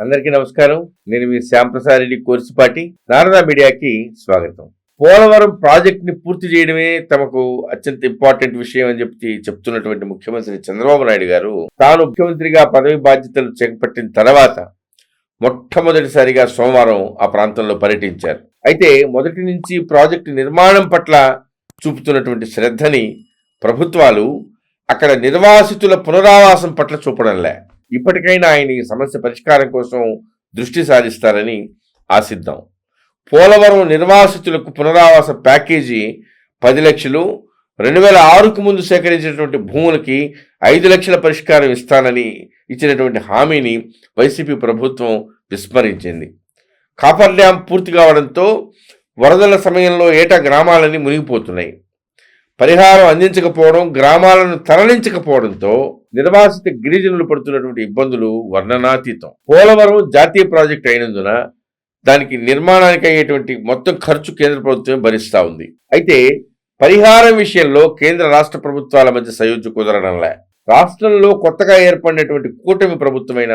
అందరికీ నమస్కారం. నేను మీ శ్యాంప్రసారెడ్డి కోర్సుపాటి నారదా మీడియాకి స్వాగతం. పోలవరం ప్రాజెక్టుని పూర్తి చేయడమే తమకు అత్యంత ఇంపార్టెంట్ విషయం అని చెప్పి చెప్తున్నటువంటి ముఖ్యమంత్రి చంద్రబాబు నాయుడు గారు తాను ముఖ్యమంత్రిగా పదవి బాధ్యతలు చేపట్టిన తర్వాత మొట్టమొదటిసారిగా సోమవారం ఆ ప్రాంతంలో పర్యటించారు. అయితే మొదటి నుంచి ప్రాజెక్టు నిర్మాణం పట్ల చూపుతున్నటువంటి శ్రద్ధని ప్రభుత్వాలు అక్కడ నిర్వాసితుల పునరావాసం పట్ల చూపడంలే. ఇప్పటికైనా ఆయన ఈ సమస్య పరిష్కారం కోసం దృష్టి సారిస్తారని ఆశిద్దాం. పోలవరం నిర్వాసితులకు పునరావాస ప్యాకేజీ పది లక్షలు రెండు వేల ఆరుకు ముందు సేకరించినటువంటి భూములకి ఐదు లక్షల పరిష్కారం ఇస్తానని ఇచ్చినటువంటి హామీని వైసీపీ ప్రభుత్వం విస్మరించింది. కాపర్ డ్యాం పూర్తి కావడంతో వరదల సమయంలో ఏటా గ్రామాలన్నీ మునిగిపోతున్నాయి. పరిహారం అందించకపోవడం గ్రామాలను తరలించకపోవడంతో నిర్వాసిత గిరిజనులు పడుతున్నటువంటి ఇబ్బందులు వర్ణనాతీతం. పోలవరం జాతీయ ప్రాజెక్టు అయినందున దానికి నిర్మాణానికి అయ్యేటువంటి మొత్తం ఖర్చు కేంద్ర ప్రభుత్వం భరిస్తా ఉంది. అయితే పరిహారం విషయంలో కేంద్ర రాష్ట్ర ప్రభుత్వాల మధ్య సయోధ్య కుదరడంలే. రాష్ట్రంలో కొత్తగా ఏర్పడినటువంటి కూటమి ప్రభుత్వమైన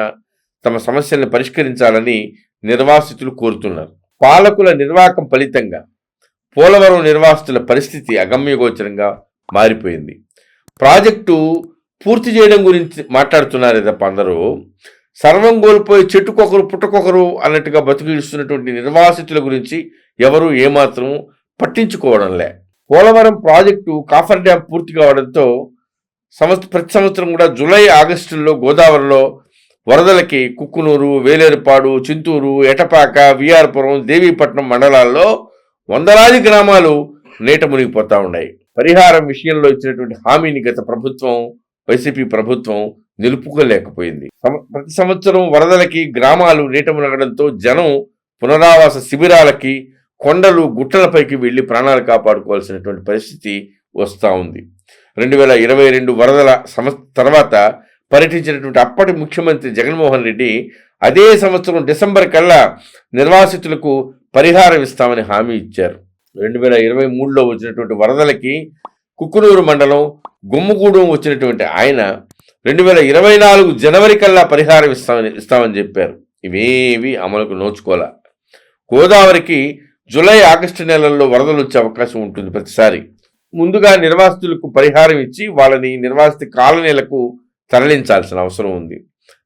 తమ సమస్యలను పరిష్కరించాలని నిర్వాసితులు కోరుతున్నారు. పాలకుల నిర్వాహకం ఫలితంగా పోలవరం నిర్వాసితుల పరిస్థితి అగమ్యగోచరంగా మారిపోయింది. ప్రాజెక్టు పూర్తి చేయడం గురించి మాట్లాడుతున్నారే తప్ప అందరూ. సర్వం కోల్పోయి చెట్టుకొకరు పుట్టకొకరు అన్నట్టుగా బతికిస్తున్నటువంటి నిర్వాసితుల గురించి ఎవరు ఏమాత్రం పట్టించుకోవడంలే పోలవరం ప్రాజెక్టు కాఫర్ డ్యాం పూర్తి కావడంతో సంవత్సరం ప్రతి సంవత్సరం కూడా జూలై ఆగస్టుల్లో గోదావరిలో వరదలకి కుక్కునూరు వేలేరుపాడు చింతూరు ఎటపాక విఆర్పురం దేవీపట్నం మండలాల్లో వందలాది గ్రామాలు నీట మునిగిపోతా ఉన్నాయి. పరిహారం విషయంలో ఇచ్చినటువంటి హామీని గత ప్రభుత్వం వైసీపీ ప్రభుత్వం నిలుపుకోలేకపోయింది. ప్రతి సంవత్సరం వరదలకి గ్రామాలు నీట మునగడంతో జనం పునరావాస శిబిరాలకి కొండలు గుట్టలపైకి వెళ్ళి ప్రాణాలు కాపాడుకోవాల్సినటువంటి పరిస్థితి వస్తూ ఉంది. రెండు వేల ఇరవై రెండు వరదల సమ తర్వాత పర్యటించినటువంటి అప్పటి ముఖ్యమంత్రి జగన్మోహన్ రెడ్డి అదే సంవత్సరం డిసెంబర్ కల్లా నిర్వాసితులకు పరిహారం ఇస్తామని హామీ ఇచ్చారు. రెండు వేల ఇరవై మూడులో వచ్చినటువంటి వరదలకి కుక్కునూరు మండలం గుమ్మగూడెం వచ్చినటువంటి ఆయన రెండు వేల ఇరవై నాలుగు జనవరి కల్లా పరిహారం ఇస్తామని ఇస్తామని చెప్పారు. ఇవేవి అమలుకు నోచుకోలే. గోదావరికి జూలై ఆగస్టు నెలల్లో వరదలు వచ్చే అవకాశం ఉంటుంది ప్రతిసారి. ముందుగా నిర్వాసితులకు పరిహారం ఇచ్చి వాళ్ళని నిర్వాసిత కాలనీలకు తరలించాల్సిన అవసరం ఉంది.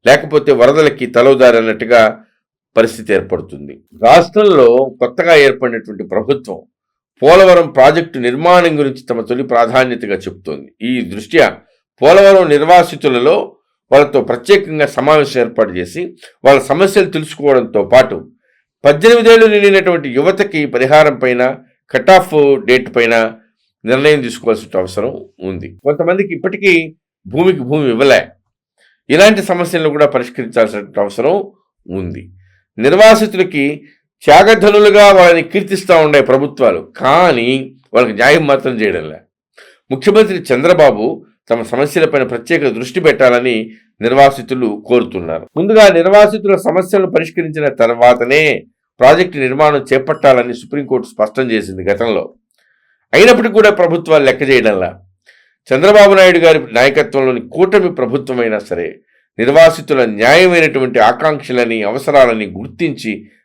లేకపోతే వరదలకి తలవుదారన్నట్టుగా పరిస్థితి ఏర్పడుతుంది. రాష్ట్రంలో కొత్తగా ఏర్పడినటువంటి ప్రభుత్వం పోలవరం ప్రాజెక్టు నిర్మాణం గురించి తమ తొలి ప్రాధాన్యతగా చెబుతోంది. ఈ దృష్ట్యా పోలవరం నిర్వాసితులలో వాళ్ళతో ప్రత్యేకంగా సమావేశం ఏర్పాటు చేసి వాళ్ళ సమస్యలు తెలుసుకోవడంతో పాటు పద్దెనిమిదేళ్ళు నిండినటువంటి యువతకి పరిహారం పైన కట్ ఆఫ్ డేట్ పైన నిర్ణయం తీసుకోవాల్సిన అవసరం ఉంది. కొంతమందికి ఇప్పటికీ భూమికి భూమి ఇవ్వలే. ఇలాంటి సమస్యలను కూడా పరిష్కరించాల్సిన అవసరం ఉంది. నిర్వాసితులకి త్యాగధనులుగా వాళ్ళని కీర్తిస్తూ ఉండే ప్రభుత్వాలు కానీ వాళ్ళకి న్యాయం మాత్రం చేయడంలే. ముఖ్యమంత్రి చంద్రబాబు తమ సమస్యలపైన ప్రత్యేక దృష్టి పెట్టాలని నిర్వాసితులు కోరుతున్నారు. ముందుగా నిర్వాసితుల సమస్యలను పరిష్కరించిన తర్వాతనే ప్రాజెక్టు నిర్మాణం చేపట్టాలని సుప్రీంకోర్టు స్పష్టం చేసింది గతంలో. అయినప్పటికీ కూడా ప్రభుత్వాలు లెక్క చేయడంలా. చంద్రబాబు నాయుడు గారి నాయకత్వంలోని కూటమి ప్రభుత్వమైనా సరే నిర్వాసితుల న్యాయమైనటువంటి ఆకాంక్షలని అవసరాలని గుర్తించి